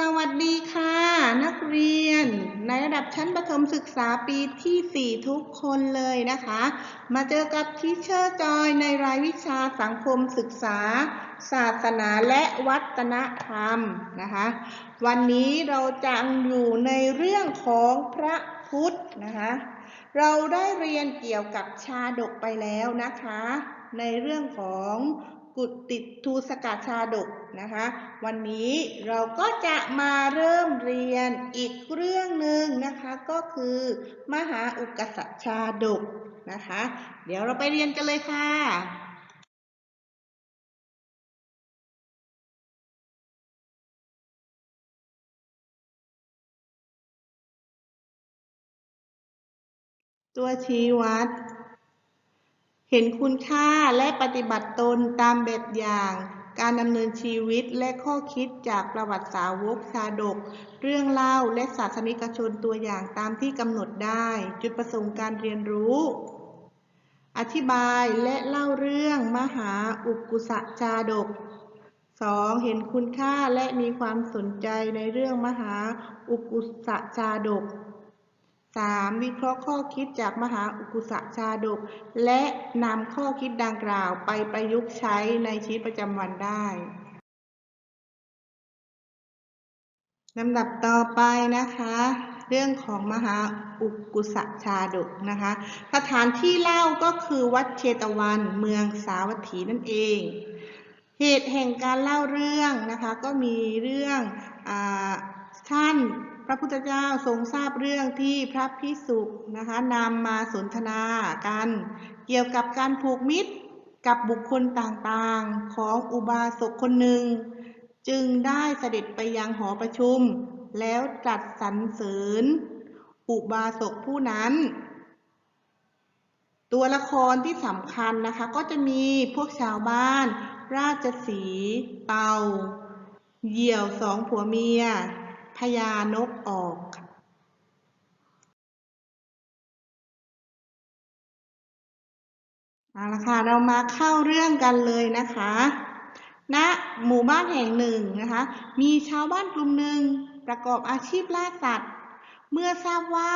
สวัสดีค่ะ นักเรียน ในระดับชั้นประถมศึกษาปีที่ 4 ทุกคนเลยนะคะ มาเจอกับทิเชอร์จอยในรายวิชาสังคมศึกษา ศาสนาและวัฒนธรรมนะคะ วันนี้เราจะอยู่ในเรื่องของพระพุทธนะคะ เราได้เรียนเกี่ยวกับชาดกไปแล้วนะคะ ในเรื่องของ กุติทูสกาชาดกนะคะ วันนี้เราก็จะมาเริ่มเรียนอีกเรื่องหนึ่งนะคะก็คือ มหาอุกสชาดกนะคะ เดี๋ยวเราไปเรียนกันเลยค่ะตัวชี้วัด เห็นคุณค่าและปฏิบัติตนตามแบบอย่าง การดำเนินชีวิตและข้อคิดจากประวัติสาวกชาดก เรื่องเล่าและศาสนิกชนตัวอย่างตามที่กำหนดได้ จุดประสงค์การเรียนรู้ อธิบายและเล่าเรื่องมหาอุกุสชาดก 2. เห็นคุณค่าและมีความสนใจในเรื่องมหาอุกุสชาดก 3. วิเคราะห์ข้อคิดจากมหาอุกุสะชาดก และนำข้อคิดดังกล่าวไปประยุกต์ใช้ในชีวิตประจำวันได้ลำดับต่อไปนะคะ เรื่องของมหาอุกุสชาดกนะคะ สถานที่เล่าก็คือวัดเชตวันเมืองสาวัตถีนั่นเอง เหตุแห่งการเล่าเรื่องนะคะ ก็มีเรื่องอท่าน พระพุทธเจ้าทรงทราบเรื่องที่พระพิสุนะคะนำมาสนทนากัน เกี่ยวกับการผูกมิตรกับบุคคลต่างๆของอุบาสกคนหนึ่ง จึงได้เสด็จไปยังหอประชุม แล้วตรัสสรรเสริญ อุบาสกผู้นั้น ตัวละครที่สำคัญนะคะ ก็จะมีพวกชาวบ้าน ราชสี เตา เหยี่ยวสองผัวเมีย พญานกออกเอาละค่ะ เรามาเข้าเรื่องกันเลยนะคะณหมู่บ้านแห่งหนึ่งนะคะ มีชาวบ้านกลุ่มหนึ่งประกอบอาชีพล่าสัตว์ เมื่อทราบว่า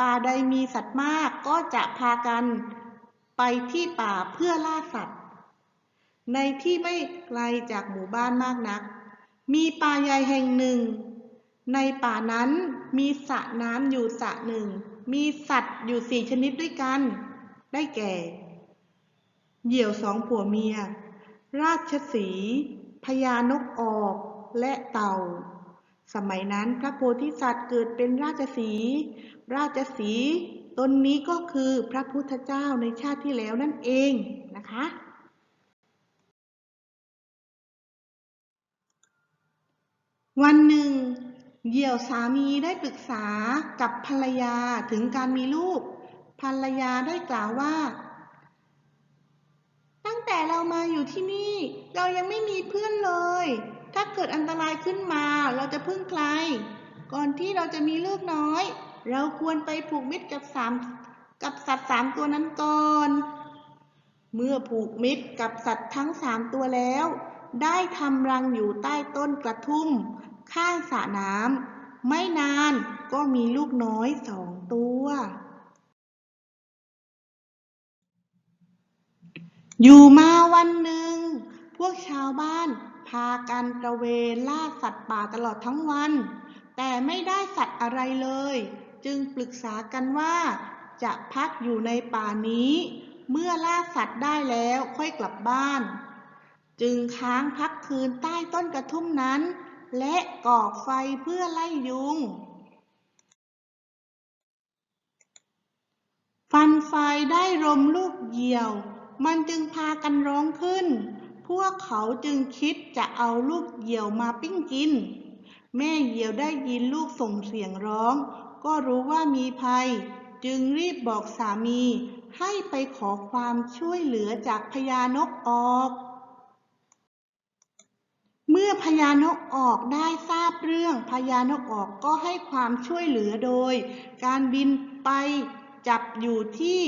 ป่าใดมีสัตว์มากก็จะพากันไปที่ป่าเพื่อล่าสัตว์ ในที่ไม่ไกลจากหมู่บ้านมากนัก มีป่าใหญ่แห่งหนึ่ง ในป่านั้นมีสระน้ำอยู่สระหนึ่ง มีสัตว์อยู่สี่ชนิดด้วยกัน ได้แก่ เหยี่ยวสองผัวเมีย ราชสีพญานกออกและเต่า สมัยนั้นพระโพธิสัตว์เกิดเป็นราชสี ราชสีตนนี้ก็คือพระพุทธเจ้าในชาติที่แล้วนั่นเองนะคะวันหนึ่ง เหยี่ยวสามีได้ปรึกษากับภรรยาถึงการมีลูก ภรรยาได้กล่าวว่า ตั้งแต่เรามาอยู่ที่นี่ เรายังไม่มีเพื่อนเลย ถ้าเกิดอันตรายขึ้นมาเราจะพึ่งใคร ก่อนที่เราจะมีลูกน้อย เราควรไปผูกมิตรกับสามกับสัตว์สามตัวนั้นก่อน เมื่อผูกมิตรกับสัตว์ทั้งสามตัวแล้ว ได้ทำรังอยู่ใต้ต้นกระทุ่ม ข้างสระน้ำไม่นานก็มีลูกน้อยสองตัว อยู่มาวันหนึ่ง พวกชาวบ้านพากันตระเวนล่าสัตว์ป่าตลอดทั้งวัน แต่ไม่ได้สัตว์อะไรเลย จึงปรึกษากันว่า จะพักอยู่ในป่านี้ เมื่อล่าสัตว์ได้แล้วค่อยกลับบ้าน จึงค้างพักคืนใต้ต้นกระทุ่มนั้น และก่อไฟเพื่อไล่ยุง ฟันไฟได้รมลูกเหยี่ยว มันจึงพากันร้องขึ้น พวกเขาจึงคิดจะเอาลูกเหยี่ยวมาปิ้งกิน แม่เหยี่ยวได้ยินลูกส่งเสียงร้อง ก็รู้ว่ามีภัย จึงรีบบอกสามีให้ไปขอความช่วยเหลือจากพญานกออก อพญานกออกได้ทราบเรื่องพญานกออกก็ให้ความช่วยเหลือโดย การบินไปจับอยู่ที่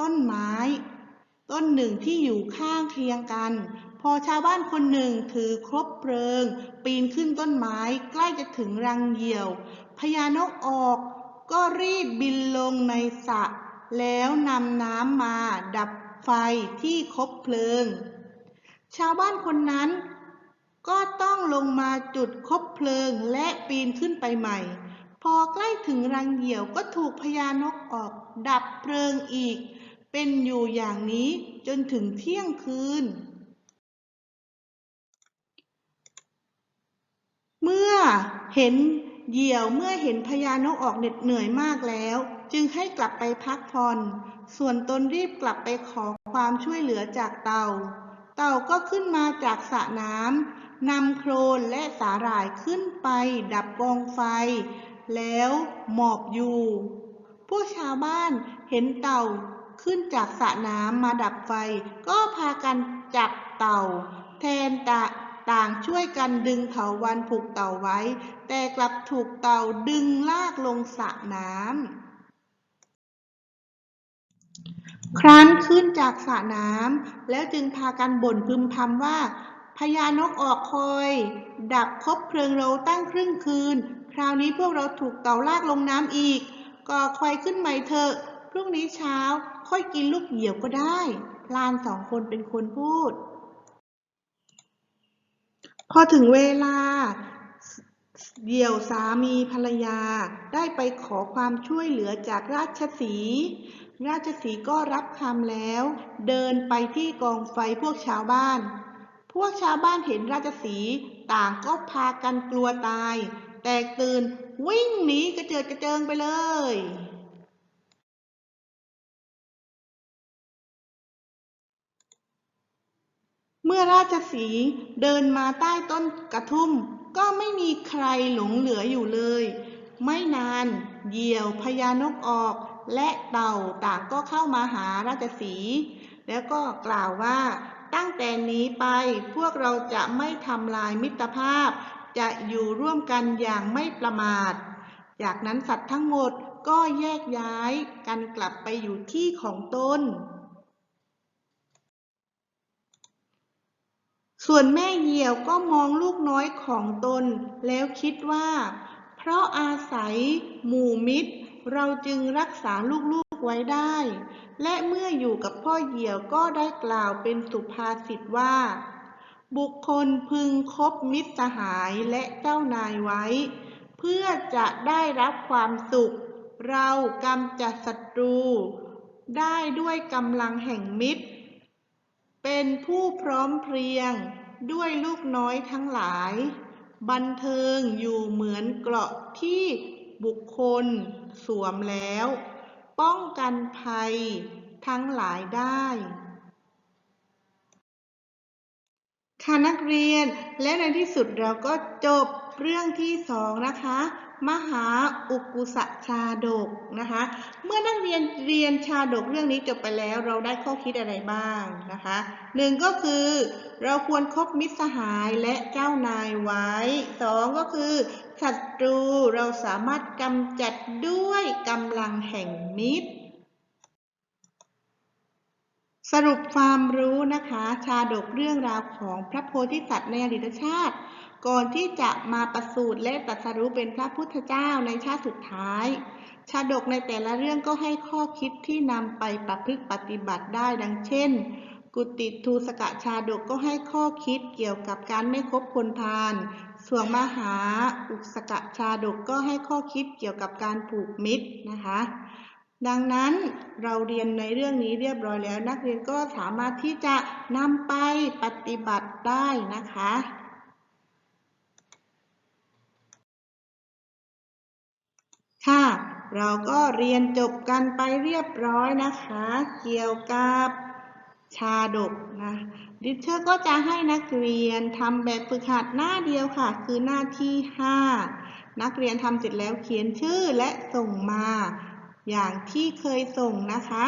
ต้นไม้ ต้นหนึ่งที่อยู่ข้างเคียงกัน พอชาวบ้านคนหนึ่งถือครบเพลิง ปีนขึ้นต้นไม้ใกล้จะถึงรังเหยี่ยวพญานกออกก็รีบบินลงในสระแล้วนำน้ำมาดับไฟที่คบเพลิง ชาวบ้านคนนั้น ก็ต้องลงมาจุดคบเพลิงและปีนขึ้นไปใหม่ พอใกล้ถึงรังเหยี่ยวก็ถูกพญานกออกดับเพลิงอีก เป็นอยู่อย่างนี้จนถึงเที่ยงคืน เมื่อเห็นเหยี่ยวเมื่อเห็นพญานกออกเหน็ดเหนื่อยมากแล้ว จึงให้กลับไปพักผ่อน ส่วนตนรีบกลับไปขอความช่วยเหลือจากเต่า เต่าก็ขึ้นมาจากสระน้ำ นำโครนและสาหร่ายขึ้นไปดับกองไฟ แล้วหมอบอยู่ พวกชาวบ้านเห็นเต่าขึ้นจากสระน้ำมาดับไฟ ก็พากันจับเต่า แทนตะต่างช่วยกันดึงเถาวันผูกเต่าไว้ แต่กลับถูกเต่าดึงลากลงสระน้ำครั้นขึ้นจากสระน้ำแล้วจึงพากันบ่นพึมพำว่า พญานกออกคอย ดับคบเพลิงเราตั้งครึ่งคืน คราวนี้พวกเราถูกเต่าลากลงน้ำอีก ก่อคอยขึ้นใหม่เถอะ พรุ่งนี้เช้าค่อยกินลูกเหยี่ยวก็ได้ พลานสองคนเป็นคนพูด พอถึงเวลา เหยี่ยวสามีภรรยา ได้ไปขอความช่วยเหลือจากราชสีราชสีก็รับคำแล้ว เดินไปที่กองไฟพวกชาวบ้าน พวกชาวบ้านเห็นราชสีต่างก็พากันกลัวตาย แตกตื่นวิ่งหนีกระเจิดกระเจิงไปเลยเมื่อราชสีเดินมาใต้ต้นกระทุ่ม ก็ไม่มีใครหลงเหลืออยู่เลย ไม่นานเหยี่ยวพญานกออก และเต่าต่างก็เข้ามาหาราชสี แล้วก็กล่าวว่า ตั้งแต่นี้ไปพวกเราจะไม่ทำลายมิตรภาพ จะอยู่ร่วมกันอย่างไม่ประมาท จากนั้นสัตว์ทั้งหมดก็แยกย้ายกันกลับไปอยู่ที่ของตน ส่วนแม่เหยี่ยวก็มองลูกน้อยของตน แล้วคิดว่า เพราะอาศัยหมู่มิตร เราจึงรักษาลูกๆ ไว้ได้ และเมื่ออยู่กับพ่อเหยี่ยวก็ได้กล่าวเป็นสุภาษิตว่า บุคคลพึงคบมิตรสหายและเจ้านายไว้ เพื่อจะได้รับความสุข เรากำจัดศัตรู ได้ด้วยกำลังแห่งมิตร เป็นผู้พร้อมเพรียงด้วยลูกน้อยทั้งหลาย บันเทิงอยู่เหมือนเกราะที่บุคคลสวมแล้ว ป้องกันภัยทั้งหลายได้ ค่ะนักเรียนและในที่สุดเราก็จบเรื่องที่สองนะคะ มหาอุกุสชาดกนะคะ เมื่อนักเรียนเรียนชาดกเรื่องนี้จบไปแล้วเราได้ข้อคิดอะไรบ้างนะคะหนึ่งก็คือเราควรคบมิตรสหายและเจ้านายไว้สองก็คือศัตรูเราสามารถกำจัดด้วยกำลังแห่งมิตรสรุปความรู้นะคะ ชาดกเรื่องราวของพระโพธิสัตว์ในอดีตชาติ ก่อนที่จะมาประสูติและตรัสรู้เป็นพระพุทธเจ้าในชาติสุดท้าย ชาดกในแต่ละเรื่องก็ให้ข้อคิดที่นำไปประพฤติปฏิบัติได้ดังเช่น กุติทูสกะชาดกก็ให้ข้อคิดเกี่ยวกับการไม่คบคนพาลส่วนมหาอุสกะชาดกก็ให้ข้อคิดเกี่ยวกับการผูกมิตรนะคะ ดังนั้นเราเรียนในเรื่องนี้เรียบร้อยแล้ว นักเรียนก็สามารถที่จะนำไปปฏิบัติได้นะคะ ค่ะ เราก็เรียนจบกันไปเรียบร้อยนะคะ เกี่ยวกับชาดกนะดิเชอร์ก็จะให้นักเรียนทำแบบฝึกหัดหน้าเดียวค่ะ คือหน้าที่ 5 นักเรียนทำเสร็จแล้วเขียนชื่อและส่งมา อย่างที่เคยส่งนะคะ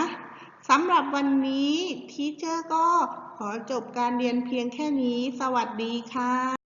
สำหรับวันนี้ทีเชอร์ก็ขอจบการเรียนเพียงแค่นี้ สวัสดีค่ะ